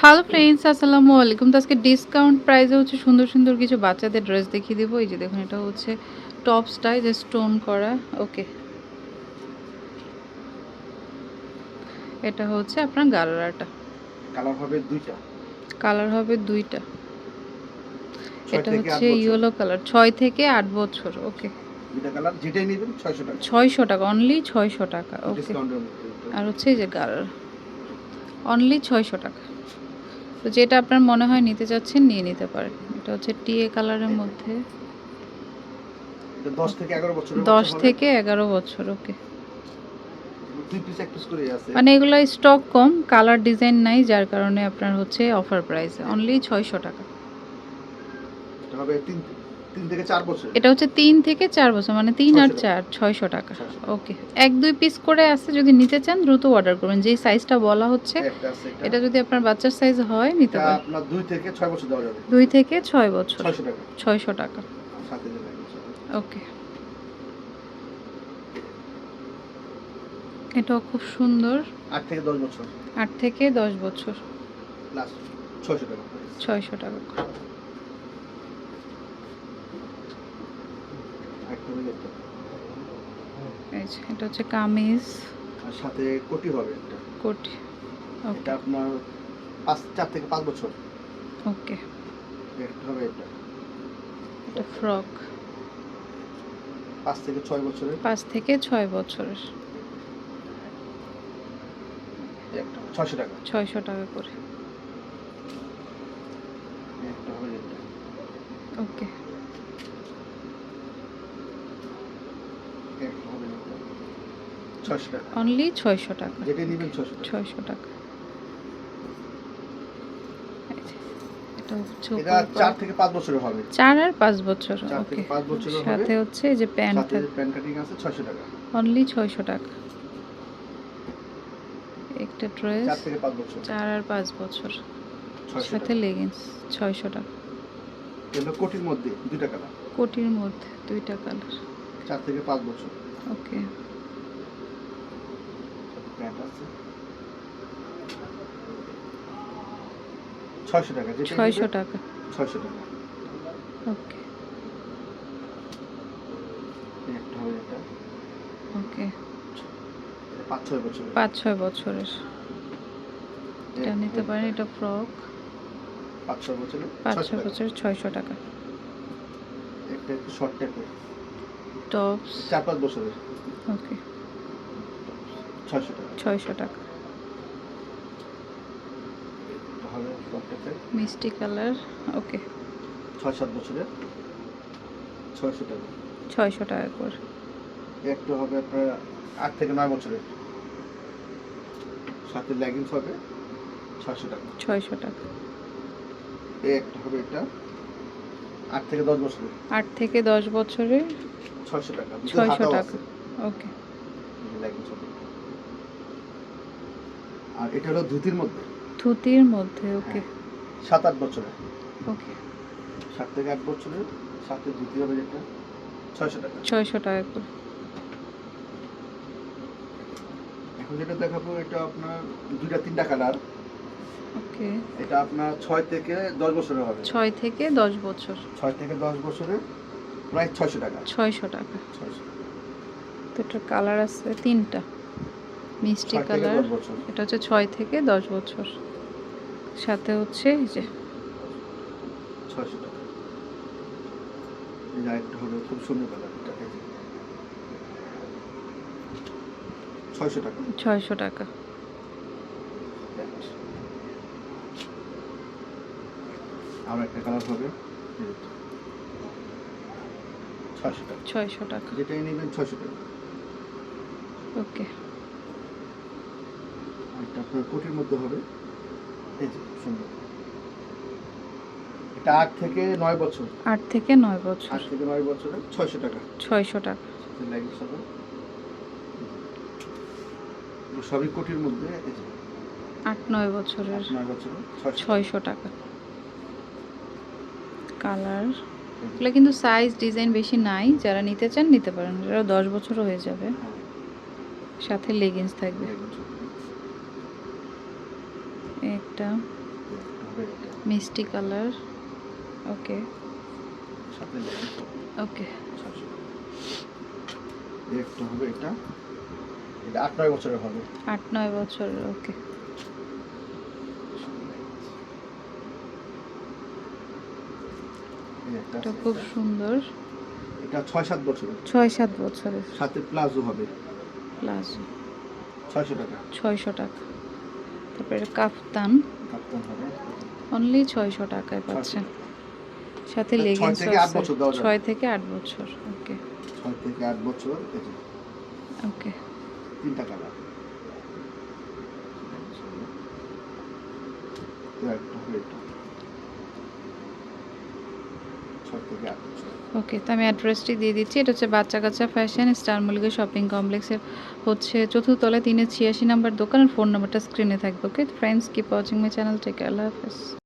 Hello friends আসসালামু আলাইকুম। তো আজকে ডিসকাউন্ট প্রাইসে হচ্ছে সুন্দর সুন্দর কিছু বাচ্চাদের ড্রেস দেখিয়ে দেবো। এই যে দেখুন এটা হচ্ছে টপসটাই যে স্টোন করা। ওকে এটা হচ্ছে আপনার গালারাটা। কালার হবে দুইটা। কালার হবে দুইটা। এটা হচ্ছে। ইয়েলো কালার ছয় থেকে আট বছর। ওকে ছয়শো টাকা। অনলি ছয়শো টাকা। ওকে আর হচ্ছে এই যে গালার। অনলি ছয়শো টাকা। তো যেটা আপনার মনে হয় নিতে চাচ্ছেন নিয়ে নিতে পারেন। এটা হচ্ছে টিএ কালারের মধ্যে। দশ থেকে এগারো বছর ওকে। মানে এগুলো স্টক কম কালার ডিজাইন নাই যার কারণে আপনার হচ্ছে অফার প্রাইস অনলি ছয়শো টাকা। থেকে বছর? এটা হচ্ছে তিন থেকে চার বছর মানে তিন আর চার ছয়শো টাকা। ওকে। এক দুই পিস করে আছে যদি নিতে চান দ্রুত অর্ডার করবেন। যেই সাইজটা বলা হচ্ছে এটা। যদি আপনার বাচ্চার সাইজ হয় নিতে পারেন। দুই থেকে ছয় বছর দেওয়া যাবে। দুই থেকে ছয় বছর। ছয়শো টাকা। ওকে। এটাও খুব সুন্দর। আট থেকে দশ বছর। আট থেকে দশ বছর। ছয়শো টাকা। ছয়শো টাকা করে। একটা হয়ে যেত। এই যে এটা হচ্ছে কামিজ। আর সাথে কোটি হবে একটা। কোটি এটা আপনার পাঁচ চার থেকে পাঁচ বছর। ওকে। একটা হবে এটা। এটা ফ্রক। পাঁচ থেকে ছয় বছরের। পাঁচ থেকে ছয় বছরের। ছয়শো টাকা। ছয়শো টাকা করে। ওকে একটা হবে এটা ছয়শো টাকা অনলি ছয়শো টাকা। যেটা নেবেন ছয়শো টাকা। ছয়শো টাকা। এই যে, এটা হচ্ছে এটা উপরে চার থেকে পাঁচ বছরের হবে। চার আর পাঁচ বছর ওকে থেকে পাঁচ বছরের হবে। সাথে হচ্ছে এই যে প্যান্ট প্যান্ট কাটিং আছে ছয়শো টাকা। অনলি ছয়শো টাকা। একটা ড্রেস চার থেকে পাঁচ বছর। চার আর পাঁচ বছর। সাথে লেগিংস ছয়শো টাকা। এগুলো কোটির মধ্যে দুইটা কালার কোটির মধ্যে দুইটা কালার চার থেকে পাঁচ বছর। ওকে প্যান্ট আছে ছয়শো টাকা ছয়শো টাকা। ছয়শো টাকা। ওকে। একটা হবে এটা ওকে। পাঁচ ছয় বছর পাঁচ ছয় বছরের। এটা নিতে পারেন এটা ফ্রক। পাঁচ ছয় বছরের পাঁচ ছয় টাকা। বছরের ছয়শো টাকা। একটা শর্ট টাইপের টপস চার পাঁচ বছরের। ওকে। ছয়শো টাকা। ছয়শো টাকা। মিষ্টি কালার ওকে। ছয় সাত বছরের। ছয়শো টাকা। ছয়শো টাকা করে। একটা হবে আপনার আট থেকে নয় বছরের। সাথে লেগিংস হবে ছয়শো টাকা। ছয়শো টাকা। এই একটা হবে এটা আট থেকে দশ বছরের। আট থেকে দশ বছরে ছয়শো টাকা। ছয়শো টাকা। ওকে। leggings হবে। আর এটা হলো ধুতির মধ্যে? ধুতির মধ্যে ওকে। সাত আট বছরের। ওকে। সাত থেকে আট বছরের সাথে ধুতি হবে যেটা ছয়শো টাকা। ছয়শো টাকা করে। এখন যেটা দেখাবো এটা আপনার দুইটা তিনটা কালার। ওকে। এটা আপনার ছয় থেকে দশ বছরের হবে। ছয় থেকে দশ বছর। ছয় থেকে দশ বছরের প্রায় ছয়শো টাকা। ছয়শো টাকা। ছয়শো। তো এটার কালার আছে তিনটা। মিষ্টি কালার। এটা হচ্ছে ছয় থেকে দশ বছর। সাথে হচ্ছে এই যে ছয়শো টাকা। আর একটা কালার হবে। ছয়শো টাকা। যেটাই নেবেন ছয়শো টাকা। ওকে। আপনার কোটির মধ্যে হবে। এই যে সুন্দর এটা আট থেকে নয় বছর। আট থেকে নয় বছর। আট থেকে নয় বছরে ছয়শো টাকা। ছয়শো টাকা। সবই কোটির মধ্যে এই যে। আট নয় বছরের ছয়শো টাকা। কালার। এগুলো কিন্তু সাইজ ডিজাইন বেশি নাই। যারা নিতে চান নিতে পারেন। এটাও দশ বছরও হয়ে যাবে। হ্যাঁ, সাথে লেগিংস থাকবে। একটা মিষ্টি কালার ওকে। ওকে। ছয়শো একটা হবে এটা। এটা আট নয় বছরের হবে। আট নয় বছর ওকে। এটা খুব সুন্দর। এটা ছয় সাত বছরের। ছয় সাত বছরের। সাথে প্লাজো হবে। প্লাস ছয়শো টাকা। ছয়শো টাকা। তারপরে কাফতান। অনলি ছয়শো টাকায় পাচ্ছেন। সাথে লেগিংস। ছয় থেকে আট বছর ওকে। ছয় থেকে আট বছর ওকে। তিনটা কালার। একটা হবে এটা ছয় ওকে তো আমি অ্যাড্রেসটি দিয়ে দিচ্ছি। এটা হচ্ছে বাচ্চা কাচ্চা ফ্যাশন স্টার মল্লিকা শপিং কমপ্লেক্সের হচ্ছে চতুর্থতলায় তিনে ছিয়াশি নাম্বার দোকান। ফোন নাম্বারটা স্ক্রিনে থাকবে okay friends keep watching my channel take আল্লাহ হাফেজ।